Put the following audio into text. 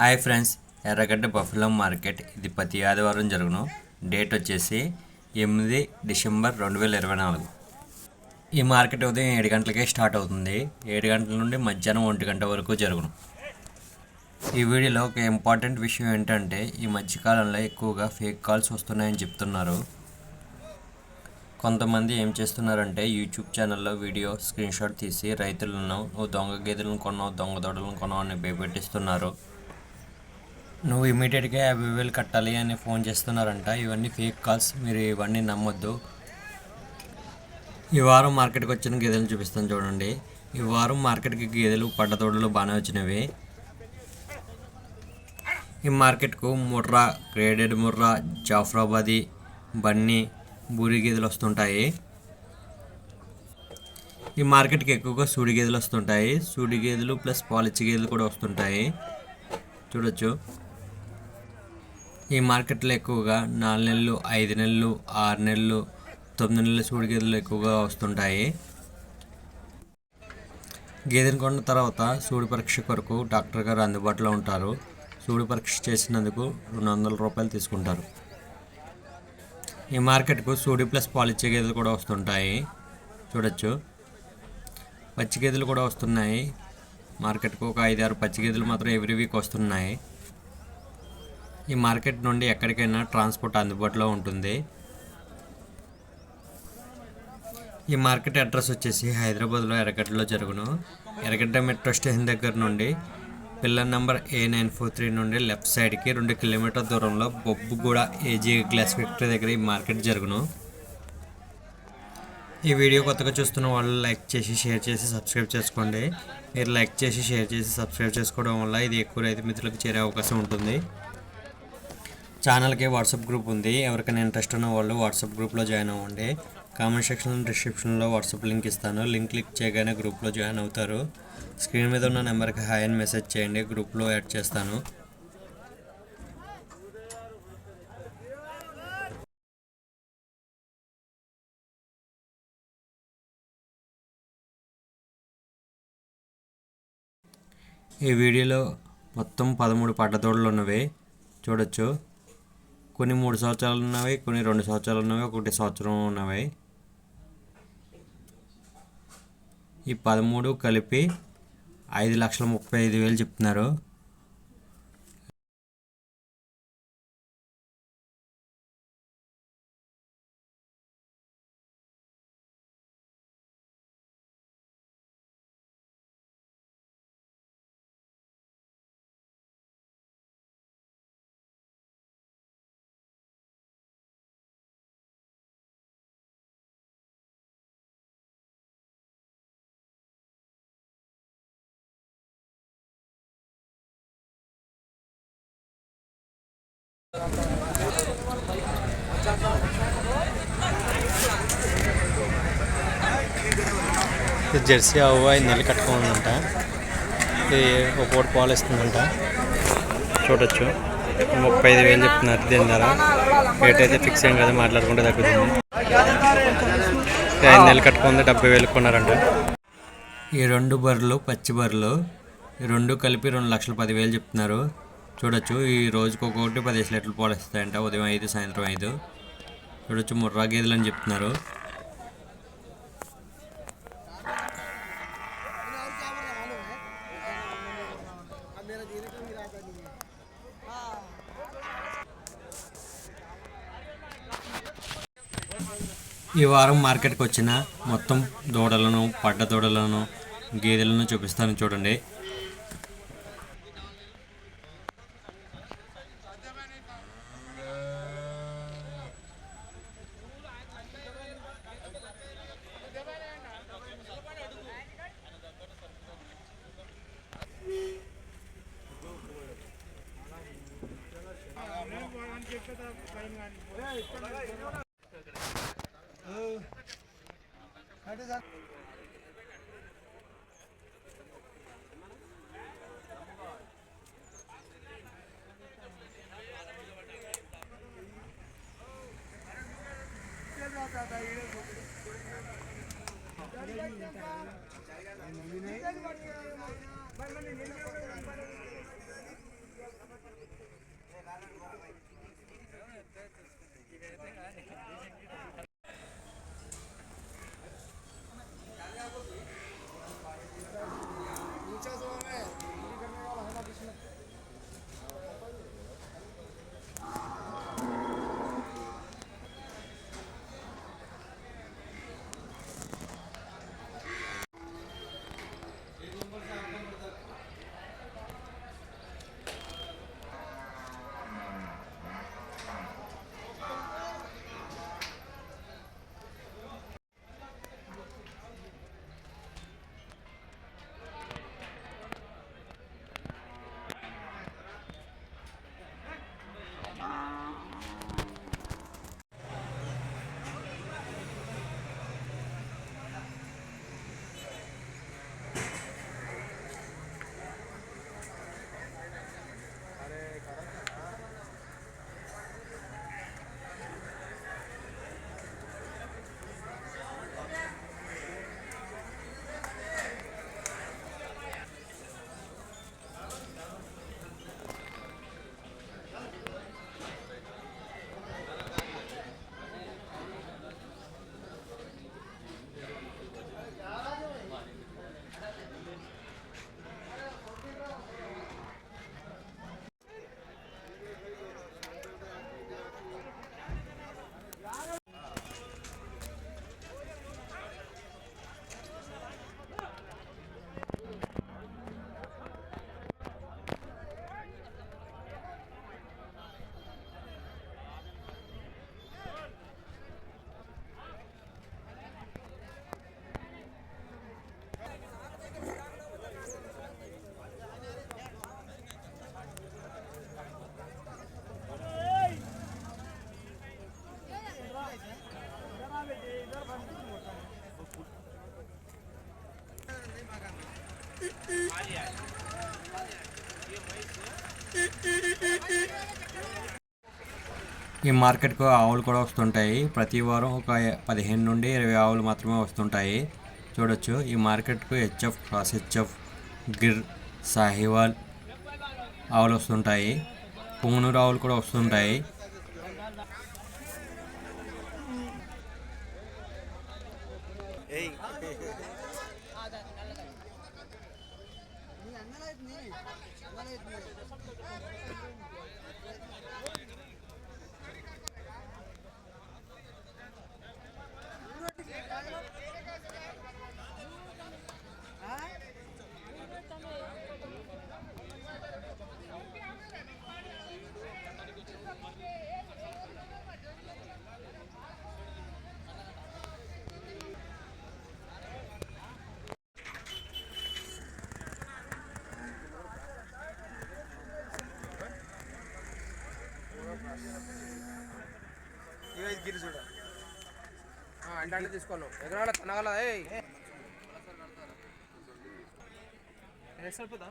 Hi friends Erragadda buffalo market. ఇది ప్రతి ఆదివారం జరుగును. డేట్ వచ్చేసి ఎనిమిది డిసెంబర్ రెండు వేల ఇరవై నాలుగు. ఈ మార్కెట్ ఉదయం ఏడు గంటలకే స్టార్ట్ అవుతుంది. ఏడు గంటల నుండి మధ్యాహ్నం ఒంటి గంట వరకు జరుగును. ఈ వీడియోలో ఒక ఇంపార్టెంట్ విషయం ఏంటంటే ఈ మధ్యకాలంలో ఎక్కువగా ఫేక్ కాల్స్ వస్తున్నాయని చెప్తున్నారు. కొంతమంది ఏం చేస్తున్నారంటే యూట్యూబ్ ఛానల్లో వీడియో స్క్రీన్ షాట్ తీసి రైతులను ఓ దొంగ గేదెలను కొన్నావు దొంగ దొడలను కొన్నావు అని భయపెట్టిస్తున్నారు. నువ్వు ఇమీడియట్గా యాభై వేలు కట్టాలి అని ఫోన్ చేస్తున్నారంట. ఇవన్నీ ఫేక్ కాల్స్. మీరు ఇవన్నీ నమ్మొద్దు. ఈ వారం మార్కెట్కి వచ్చిన గేదెలను చూపిస్తాను చూడండి. ఈ వారం మార్కెట్కి గేదెలు పడ్డతోడలు బాగానే వచ్చినవి. ఈ మార్కెట్కు ముర్రా గ్రేడెడ్ ముర్రా జాఫ్రాబాది బన్నీ బూరి గేదెలు వస్తుంటాయి. ఈ మార్కెట్కి ఎక్కువగా సూడి గేదెలు వస్తుంటాయి. సూడి గేదెలు ప్లస్ పాలిచ్చి గేదెలు కూడా వస్తుంటాయి. చూడొచ్చు. ఈ మార్కెట్లో ఎక్కువగా నాలుగు నెలలు ఐదు నెలలు ఆరు నెలలు తొమ్మిది నెలల సూడి గేదెలు ఎక్కువగా వస్తుంటాయి. గేదెను కొన్న తర్వాత సూడి పరీక్ష కొరకు డాక్టర్ గారు అందుబాటులో ఉంటారు. సూడి పరీక్ష చేసినందుకు రెండు వందల రూపాయలు తీసుకుంటారు. ఈ మార్కెట్కు సూడి ప్లస్ పాలిచ్చే గేదెలు కూడా వస్తుంటాయి. చూడొచ్చు. పచ్చి గేదెలు కూడా వస్తున్నాయి. మార్కెట్కు ఒక ఐదు ఆరు పచ్చి గేదెలు మాత్రం ఎవ్రీ వీక్ వస్తున్నాయి. ఈ మార్కెట్ నుండి ఎక్కడికైనా ట్రాన్స్పోర్ట్ అందుబాటులో ఉంటుంది. ఈ మార్కెట్ అడ్రస్ వచ్చేసి హైదరాబాద్లో ఎర్రగడ్డలో జరుగును. ఎరగడ్డ మెట్రో స్టేషన్ దగ్గర నుండి pillar number A nine four three నుండి లెఫ్ట్ సైడ్కి రెండు కిలోమీటర్ దూరంలో బొబ్బుగూడ ఏజీ గ్లాస్ ఫ్యాక్టరీ దగ్గర ఈ మార్కెట్ జరుగును. ఈ వీడియో కొత్తగా చూస్తున్న వాళ్ళు లైక్ చేసి షేర్ చేసి సబ్స్క్రైబ్ చేసుకోండి. మీరు లైక్ చేసి షేర్ చేసి సబ్స్క్రైబ్ చేసుకోవడం వల్ల ఇది ఎక్కువ రైతు మిత్రులకు చేరే అవకాశం ఉంటుంది. ఛానల్కి వాట్సాప్ గ్రూప్ ఉంది. ఎవరికైనా ఇంట్రెస్ట్ ఉన్న వాళ్ళు వాట్సాప్ గ్రూప్లో జాయిన్ అవ్వండి. కామెంట్ సెక్షన్ డిస్క్రిప్షన్లో వాట్సాప్ లింక్ ఇస్తాను. లింక్ క్లిక్ చేయగానే గ్రూప్లో జాయిన్ అవుతారు. స్క్రీన్ మీద ఉన్న నెంబర్కి హాయ్ అని మెసేజ్ చేయండి. గ్రూప్లో యాడ్ చేస్తాను. ఈ వీడియోలో మొత్తం పదమూడు పడ్డదోడలు ఉన్నవి చూడొచ్చు. కొన్ని మూడు సంవత్సరాలు ఉన్నవి కొన్ని రెండు సంవత్సరాలు ఉన్నవి ఒకటి సంవత్సరం ఉన్నవి. ఈ పదమూడు కలిపి ఐదు లక్షల ముప్పై ఐదు వేలు చెప్తున్నారు. జెర్సీ ఆవు ఐదు నెలలు కట్టుకోందంట ఇది ఒక పూట పాలు ఇస్తుందంట. చూడొచ్చు. ముప్పై ఐదు వేలు చెప్తున్నారు. దీని ధర రేట్ అయితే ఫిక్స్ ఏం కదా మాట్లాడుకుంటే తగ్గుతుంది. ఐదు నెలలు కట్టుకుంది డెబ్బై వేలు కొన్నారంట. ఈ రెండు బర్రెలు పచ్చి బర్రెలు ఈ రెండు కలిపి రెండు లక్షల పదివేలు చెప్తున్నారు. చూడొచ్చు. ఈ రోజుకి ఒక్కొక్కటి పదిహేను లీటర్లు పాలిస్తాయంట ఉదయం ఐదు సాయంత్రం ఐదు. చూడొచ్చు ముర్రా గేదెలు అని చెప్తున్నారు. ఈ వారం మార్కెట్కి వచ్చిన మొత్తం దూడలను పడ్డ దూడలను గేదెలను చూపిస్తాను చూడండి. साडेसात ఈ మార్కెట్కు ఆవులు కూడా వస్తుంటాయి. ప్రతి వారం ఒక పదిహేను నుండి ఇరవై ఆవులు మాత్రమే వస్తుంటాయి. చూడొచ్చు ఈ మార్కెట్కు HF cross HF Gir Sahiwal ఆవులు వస్తుంటాయి. పుంగనూరు ఆవులు కూడా వస్తుంటాయి. ¿Qué es lo que గిరి చూడ. అంటే అంటే తీసుకోను ఎకరాల తనగల ఏ. సరిపోతా